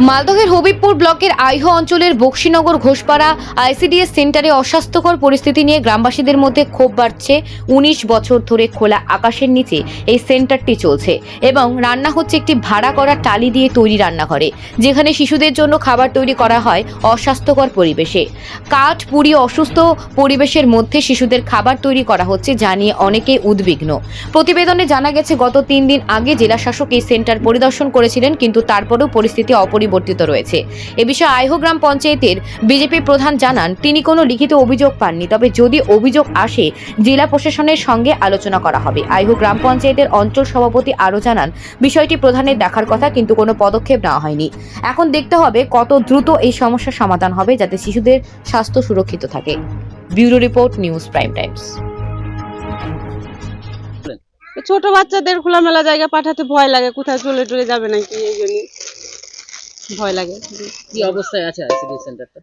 মালদহের হবিবপুর ব্লকের আইহ অঞ্চলের বক্সিনগর ঘোষপাড়া আইসিডিএস সেন্টারে অস্বাস্থ্যকর পরিস্থিতি নিয়ে গ্রামবাসীদের মধ্যে ক্ষোভ বাড়ছে। উনিশ বছর ধরে খোলা আকাশের নিচে এই সেন্টারটি চলছে এবং রান্না হচ্ছে একটি ভাড়া করা টালি দিয়ে তৈরি রান্নাঘরে, যেখানে শিশুদের জন্য খাবার তৈরি করা হয় অস্বাস্থ্যকর পরিবেশে। কাঠ পুড়িয়ে অসুস্থ পরিবেশের মধ্যে শিশুদের খাবার তৈরি করা হচ্ছে, যা নিয়ে অনেকেই উদ্বিগ্ন। প্রতিবেদনে জানা গেছে, গত তিন দিন আগে জেলা শাসক এই সেন্টার পরিদর্শন করেছিলেন, কিন্তু তারপরেও পরিস্থিতি অপরিবর্তিত রয়েছে। এ বিষয়ে আইহ গ্রাম পঞ্চায়েতের বিজেপি প্রধান জানান, তিনি কোনো লিখিত অভিযোগ পাননি, তবে যদি অভিযোগ আসে, জেলা প্রশাসনের সঙ্গে আলোচনা করা হবে। আইহ গ্রাম পঞ্চায়েতের অঞ্চল সভাপতি আরও জানান, বিষয়টি প্রধানের দেখার কথা, কিন্তু কোনো পদক্ষেপ নেওয়া হয়নি। এখন দেখতে হবে কত দ্রুত এই সমস্যার সমাধান হবে, যাতে শিশুদের স্বাস্থ্য সুরক্ষিত থাকে। Bureau report, news prime times. ছোট বাচ্চাদের খোলামেলা জায়গা পাঠাতে ভয় লাগে, কোথায় চলে টলে যাবে নাকি, এই জন্য ভয় লাগে। কি অবস্থায় আছে আইসিডি সেন্টারটা?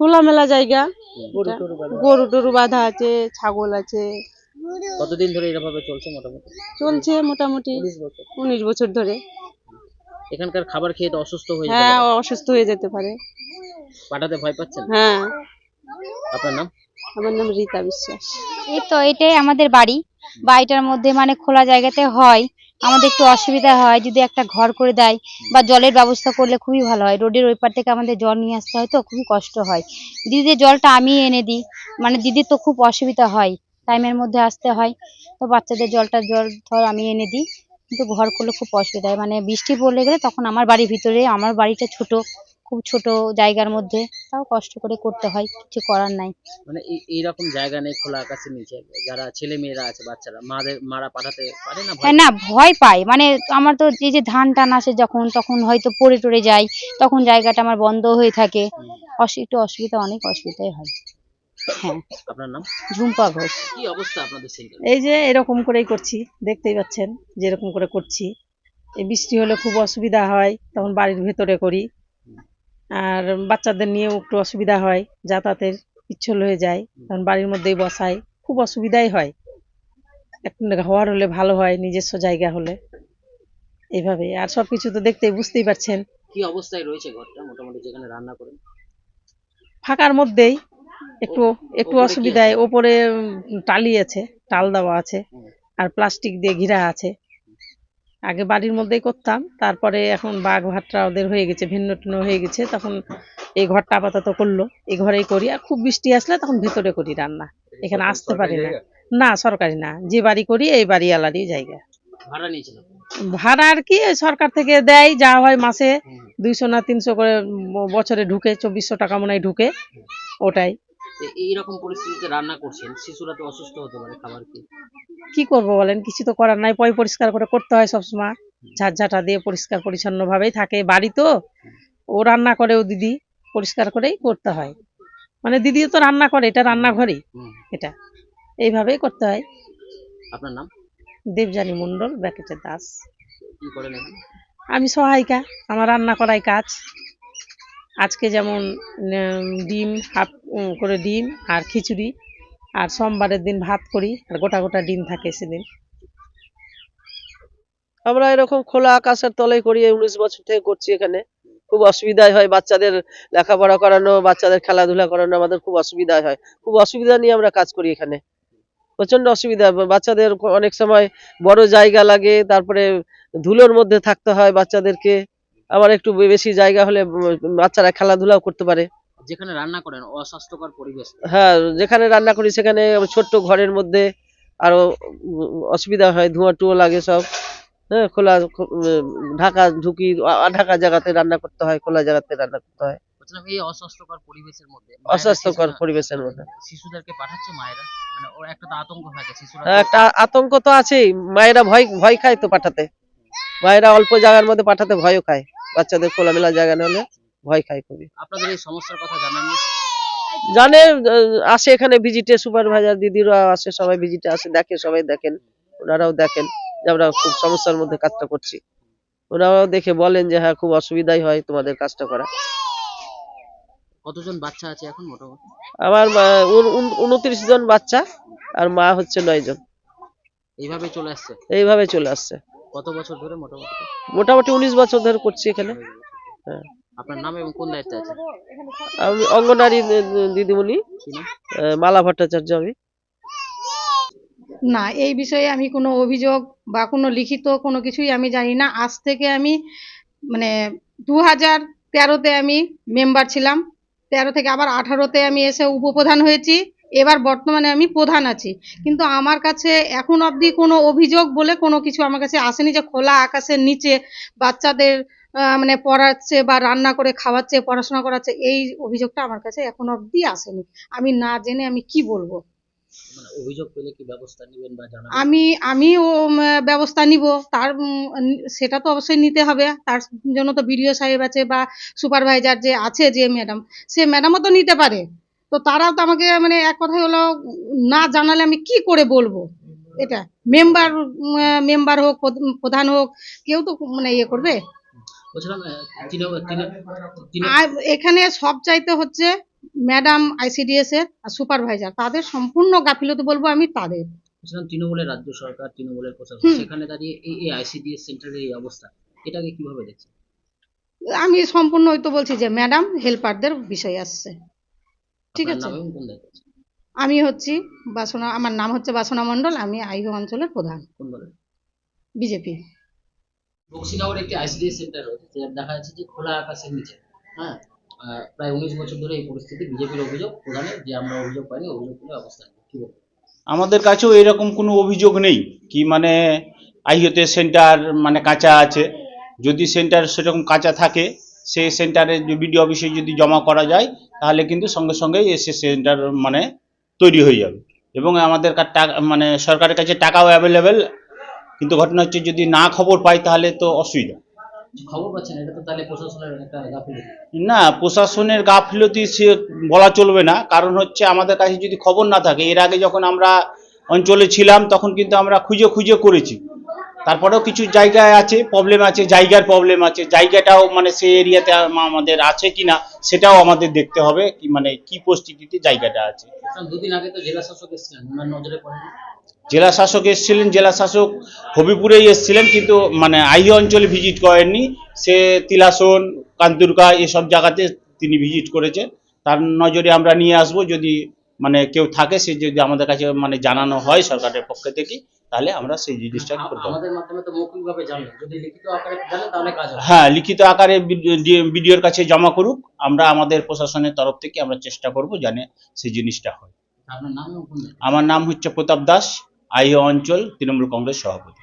খোলামেলা জায়গা। গরু টরু বাঁধা। গরু টরু বাঁধা আছে ছাগল আছে। কতদিন ধরে এরভাবে চলছে মোটামুটি? চলছে মোটামুটি উনিশ বছর। ধরে। এখানকার খাবার খেয়ে তো অসুস্থ হয়ে যেতে হ্যাঁ অসুস্থ হয়ে যেতে পারে। পাঠাতে ভয় পাচ্ছেন? হ্যাঁ। আপনার নাম? আমার নাম রীতা বিশ্বাস। এই তো এটাই আমাদের বাড়ি। বাড়িটার মধ্যে মানে খোলা জায়গাতে হয়। আমাদের একটু অসুবিধা হয়, যদি একটা ঘর করে দেয় বা জলের ব্যবস্থা করলে খুবই ভালো হয়। রোডের ওই পার থেকে আমাদের জল নিয়ে আসতে হয় তো, খুবই কষ্ট হয়। দিদিদের জলটা আমি এনে দিই মানে দিদির তো খুব অসুবিধা হয় টাইমের মধ্যে আসতে হয়। তো বাচ্চাদের জলটা, জল ধর আমি এনে দিই, কিন্তু ঘর করলে খুব অসুবিধা হয়। মানে বৃষ্টি পড়লে গেলে তখন আমার বাড়ির ভিতরে, আমার বাড়িটা ছোট খুব ছোট জায়গার মধ্যে তাও কষ্ট করে করতে হয় কিছু করার নাই। মানে এই- এইরকম জায়গা নেই খোলা আকাশের নিচে যারা ছেলে মেয়েরা আছে বাচ্চারা মাদের মারা পাঠাতে পারে না ভয়? হ্যাঁ না ভয় পায়। মানে আমার তো এই যে ধান টান আসে যখন তখন হয়তো পড়ে টরে যায় তখন জায়গাটা আমার বন্ধ হয়ে থাকে। অসু- একটু অসুবিধা অনেক অসুবিধাই হয়। হ্যাঁ। আপনার নাম? ঝুম্পা ঘোষ। কি অবস্থা আপনাদের এই যে এরকম করেই করছি দেখতেই পাচ্ছেন যেরকম করে করছি। বৃষ্টি হলে খুব অসুবিধা হয় তখন বাড়ির ভেতরে করি। আর বাচ্চাদের নিয়েও একটু অসুবিধা হয় যাতায়াতের পিচ্ছল হয়ে যায় তখন বাড়ির মধ্যেই বসায় খুব অসুবিধাই হয়। একটা ঘর হলে ভালো হয় নিজস্ব জায়গা হলে। এইভাবে আর সব কিছু তো দেখতেই বুঝতেই পারছেন। কি অবস্থায় রয়েছে ঘরটা? মোটামুটি যেখানে রান্না করেন? ফাঁকার মধ্যেই একটু একটু অসুবিধায় ওপরে টালি আছে টাল দেওয়া আছে আর প্লাস্টিক দিয়ে ঘিরা আছে। আগে বাড়ির মধ্যেই করতাম তারপরে এখন বাঘ ভাটরা ওদের হয়ে গেছে ভিন্ন টিন্ন হয়ে গেছে তখন এই ঘরটা আপাতত করল এই ঘরেই করি আর খুব বৃষ্টি আসলে তখন ভেতরে করি রান্না এখানে আসতে পারি না। না সরকারি না যে বাড়ি করি এই বাড়ি আলারই জায়গা। ভাড়া নিয়েছিল? ভাড়া আর কি সরকার থেকে দেয় যা হয় মাসে দুইশো না তিনশো করে বছরে ঢুকে চব্বিশশো টাকা মনে হয় ঢুকে ওটাই। এইরকম পরিস্থিতিতে রান্না করছেন শিশুরা তো অসুস্থ হতে পারে খাবার কি কি করব বলেন? কিছু তো করার নাই পয় পরিষ্কার করে করতে হয় সবসময়। ঝাঁঝাটা দিয়ে পরিষ্কার পরিচ্ছন্ন ভাবেই থাকে। বাড়ি তো ও রান্না করে ও দিদি পরিষ্কার করেই করতে হয়। মানে দিদি তো রান্না করে এটা রান্নাঘরেই। এটা। এইভাবেই করতে হয়। আপনার নাম? দেবযানী মণ্ডল ব্যাকেটের দাস। কি করেন আমি সহায়িকা আমার রান্না করাই কাজ। আজকে যেমন ডিম, হাফ করে ডিম আর খিচুড়ি আর সোমবারের দিন ভাত করি আর গোটা গোটা ডিম থাকে সেদিন। আমরা এরকম খোলা আকাশের তলায় করি উনিশ বছর থেকে করছি এখানে। খুব অসুবিধাই হয় বাচ্চাদের লেখাপড়া করানো, বাচ্চাদের খেলাধুলা করানো আমাদের খুব অসুবিধা হয়। খুব অসুবিধা নিয়ে আমরা কাজ করি এখানে। প্রচণ্ড অসুবিধা, বাচ্চাদের অনেক সময় বড় জায়গা লাগে, তারপরে ধুলোর মধ্যে থাকতে হয় বাচ্চাদেরকে। আবার একটু বেশি জায়গা হলে বাচ্চারা খেলাধুলাও করতে পারে। যেখানে রান্না করেন অস্বাস্থ্যকর পরিবেশ। হ্যাঁ যেখানে রান্না করি সেখানে ছোট্ট ঘরের মধ্যে আরও অসুবিধা হয় ধোঁয়া টুয়ো লাগে সব। হ্যাঁ খোলা ঢাকা ঢুকি ঢাকা জায়গাতে রান্না করতে হয় খোলা জায়গাতে রান্না করতে হয়। এই অস্বাস্থ্যকর পরিবেশের মধ্যে অস্বাস্থ্যকর পরিবেশের মধ্যে। শিশুদেরকে পাঠাচ্ছে মায়েরা? মানে ওর একটা তো আতঙ্ক থাকে শিশুরা হ্যাঁ, একটা আতঙ্ক তো আছেই মায়েরা ভয় ভয় খায় তো পাঠাতে। মায়েরা অল্প জায়গার মধ্যে পাঠাতে ভয়ও খায়। বাচ্চাদের খোলামেলা জায়গা হলে ভয় খায় খুবই। আপনাদের এই সমস্যার কথা জানাননি জানে আসে এখানে ভিজিটে সুপারভাইজার দিদিরা আসে সবাই ভিজিটে আসে দেখে সবাই দেখেন। ওনারাও দেখেন যে আমরা খুব সমস্যার মধ্যে কাজটা করছি। ওনারাও দেখে বলেন যে হ্যাঁ খুব অসুবিধাই হয় তোমাদের কাজটা করা। কতজন বাচ্চা আছে এখন মোটামুটি? আমার উনত্রিশ জন বাচ্চা আর মা হচ্ছে নয় জন। এইভাবে চলে আসছে? এইভাবে চলে আসছে। কত বছর ধরে মোটামুটি? মোটামুটি উনিশ বছর ধরে করছি এখানে। হ্যাঁ। আপনার নাম এবং কোন দায়িত্বে আছে আমি অঙ্গনারী দিদিমণি মালা ভট্টাচার্য আমি। না এই বিষয়ে আমি কোনো অভিযোগ বা কোনো লিখিত কোনো কিছুই আমি জানি না। আজ থেকে আমি মানে দু হাজার তেরোতে আমি মেম্বার ছিলাম। তেরো থেকে আবার আঠারোতে আমি এসে উপপ্রধান হয়েছি। এবার বর্তমানে আমি প্রধান আছি। কিন্তু আমার কাছে এখন অবধি কোনো অভিযোগ বলে কোনো কিছু আমার কাছে আসেনি যে খোলা আকাশের নিচে বাচ্চাদের মানে পড়াচ্ছে বা রান্না করে খাওয়াচ্ছে পড়াশোনা করাচ্ছে এই অভিযোগটা আমার কাছে এখন অবধি আসেনি। আমি না জেনে আমি কি বলব? মানে অভিযোগ পেলে কি ব্যবস্থা নেবেন বা জানাবেন? আমি আমিও ব্যবস্থা নিব। তার সেটা তো অবশ্যই নিতে হবে। তার জন্য তো বিডিও সাহেব আছে বা সুপারভাইজার যে আছে যে ম্যাডাম সে ম্যাডামও তো নিতে পারে। তো তারাও তো আমাকে মানে এক কথায় হলো না জানালে আমি কি করে বলব? এটা মেম্বার মেম্বার হোক প্রধান হোক কেউ তো মানে ইয়ে করবে? এখানে সব চাইতে হচ্ছে ম্যাডাম আইসিডিএস এর আর সুপারভাইজার। তাদের সম্পূর্ণ গাফিলতি বলব আমি তাদের। তৃণমূলের রাজ্য সরকার তৃণমূলের প্রশাসন সেখানে দাঁড়িয়ে এই এই আইসিডিএস সেন্টারের এই অবস্থা এটাকে কীভাবে দেখছেন? আমি সম্পূর্ণ ওই তো বলছি যে ম্যাডাম হেল্পারদের বিষয় আসছে। ঠিক আছে? আমি হচ্ছি বাসনা আমার নাম হচ্ছে বাসনা মণ্ডল আমি আইহ অঞ্চলের প্রধান। বিজেপি। বক্সিনগর একটি আইসিডিএস সেন্টার রয়েছে যেটা দেখা যাচ্ছে যে খোলা আকাশের নিচে হ্যাঁ? প্রায় উনিশ বছর ধরে এই পরিস্থিতি বিজেপির অভিযোগ প্রধানের যে আমরা অভিযোগ পাইনি অভিযোগ করে অবস্থা নেই। কি আমাদের কাছেও এরকম কোনো অভিযোগ নেই কি মানে আইওতে সেন্টার মানে কাঁচা আছে। যদি সেন্টার সেরকম কাঁচা থাকে সেই সেন্টারে বিডিও অফিসে যদি জমা করা যায় তাহলে কিন্তু সঙ্গে সঙ্গে এসে সেন্টার মানে তৈরি হয়ে যাবে। এবং আমাদের কা- মানে সরকারের কাছে টাকাও অ্যাভেলেবেল কিন্তু ঘটনা হচ্ছে যদি না খবর পাই তাহলে তো অসুবিধা। খবর পাচ্ছেন এটা তো তাহলে প্রশাসনের একটা গাফিলতি। না প্রশাসনের গাফিলতি সে বলা চলবে না কারণ হচ্ছে আমাদের কাছে যদি খবর না থাকে এর আগে যখন আমরা অঞ্চলে ছিলাম তখন কিন্তু আমরা খুঁজে খুঁজে করেছি। তারপরেও কিছু জায়গায় আছে প্রবলেম আছে জায়গার প্রবলেম আছে। জায়গাটাও মানে সেই এরিয়াতে আমাদের আছে কিনা সেটাও আমাদের দেখতে হবে কি মানে কি পরিস্থিতিতে জায়গাটা আছে। দুদিন আগে তো জেলা শাসক এসেছিলেন নজরে পড়েনি? জেলা শাসক এসেছিলেন জেলা শাসক হবিপুরেই এসেছিলেন কিন্তু মানে আইহি অঞ্চলে ভিজিট করেননি। সে তিলাসন কান্তুরকা এসব জায়গাতে তিনি ভিজিট করেছেন। তার নজরে আমরা নিয়ে আসব যদি মানে কেউ থাকে সে যদি আমাদের কাছে মানে জানানো হয় সরকারের পক্ষ থেকে তাহলে আমরা সেই জিনিসটা করব আমাদের মাধ্যমে তো মৌখিকভাবে জানেন যদি লিখিত আকারে জানেন তাহলে কাজ হবে। হ্যাঁ লিখিত আকারে বিডিওর কাছে জমা করুক। আমরা আমাদের প্রশাসনের তরফ থেকে আমরা চেষ্টা করব জানে সেই জিনিসটা হয়। আপনার নাম? আমার নাম হচ্ছে প্রতাপ দাস। আইও অঞ্চল তৃণমূল কংগ্রেস সভাপতি।